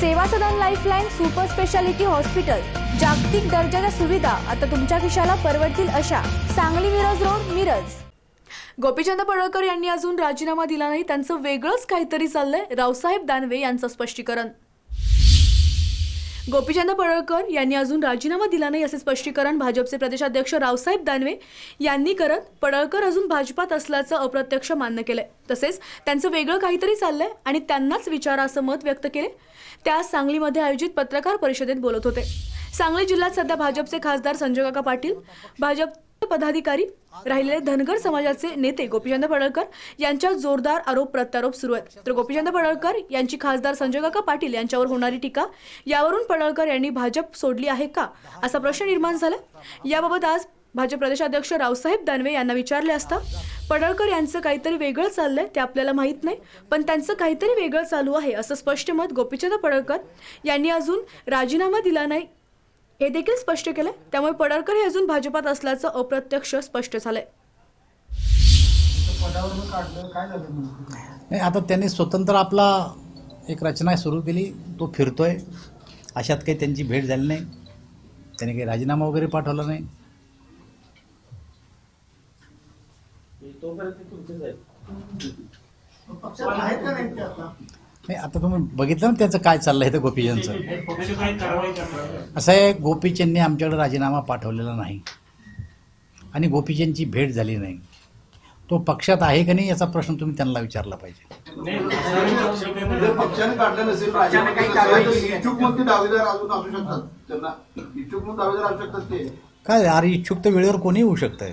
Seva Sadan lifeline super speciality hospital. जागतिक दर्जाच्या सुविधा आता तुमच्या खिशाला परवडतील अशा सांगली मिरज रोड मिरज. गोपीचंद पडळकर यांनी अजून राजीनामा दिला नाही त्यांचं वेगळंच काहीतरी चाललंय रावसाहेब दानवे यांचं स्पष्टीकरण. गोपीचंद पडळकर यांनी अजून राजीनामा दिला नाही असे स्पष्टीकरण भाजपचे प्रदेशाध्यक्ष रावसाहेब दानवे यांनी करत पडळकर अजून भाजपात असल्याचं अप्रत्यक्ष मान्य केलंय. तसेच त्यांचं वेगळं काहीतरी चाललंय आणि त्यांनाच विचारा असं मत व्यक्त केले त्या आज सांगलीमध्ये आयोजित पत्रकार परिषदेत बोलत होते. सांगली जिल्ह्यात सध्या भाजपचे खासदार संजय काका पाटील भाजप पदाधिकारी राहिलेले धनगर समाजाचे नेते गोपीचंद पडळकर यांच्या जोरदार आरोप प्रत्यारोप सुरू आहेत. तर गोपीचंद पडळकर यांची खासदार संजय काका पाटील यांच्यावर होणारी टीका यावरून पडळकर यांनी भाजप सोडली आहे का? असा प्रश्न निर्माण झाला. याबाबत आज भाजप प्रदेशाध्यक्ष रावसाहेब दानवे यांना विचारले असता पडळकर यांचं काहीतरी वेगळं चाललंय ते आपल्याला माहीत नाही पण त्यांचं काहीतरी वेगळं चालू आहे असं स्पष्ट मत गोपीचंद पडळकर यांनी अजून राजीनामा दिला नाही. हे देखील स्पष्ट केलंय. त्यामुळे पडळकर हे अजून भाजपात असल्याचं अप्रत्यक्ष स्पष्ट झालंय. पदावरून काढलं काय झालं नेमकं? नाही आता त्यांनी स्वतंत्र आपला एक रचना सुरू केली. तो फिरतोय. अशात काही त्यांची भेट झाली नाही. त्याने काही राजीनामा वगैरे पाठवला नाही. नाही आता तुम्ही बघितलं ना त्यांचं काय चाललंय ते गोपीचंदचं. असं आहे गोपीचंदने आमच्याकडे राजीनामा पाठवलेला नाही. आणि गोपीचंदची भेट झाली नाही. तो पक्षात आहे का नाही याचा प्रश्न तुम्ही त्यांना विचारला पाहिजे. जर पक्षाने काढलं नसेल राजीनामा काही केला कारवाई नसेल, केली तर आहे. इच्छुक मग ते दावेदार अजून असू शकतात? त्यांना इच्छुक मग दावेदार असू शकतात ते. काय अरे इच्छुक तर वेळेवर कोणी होऊ शकतंय.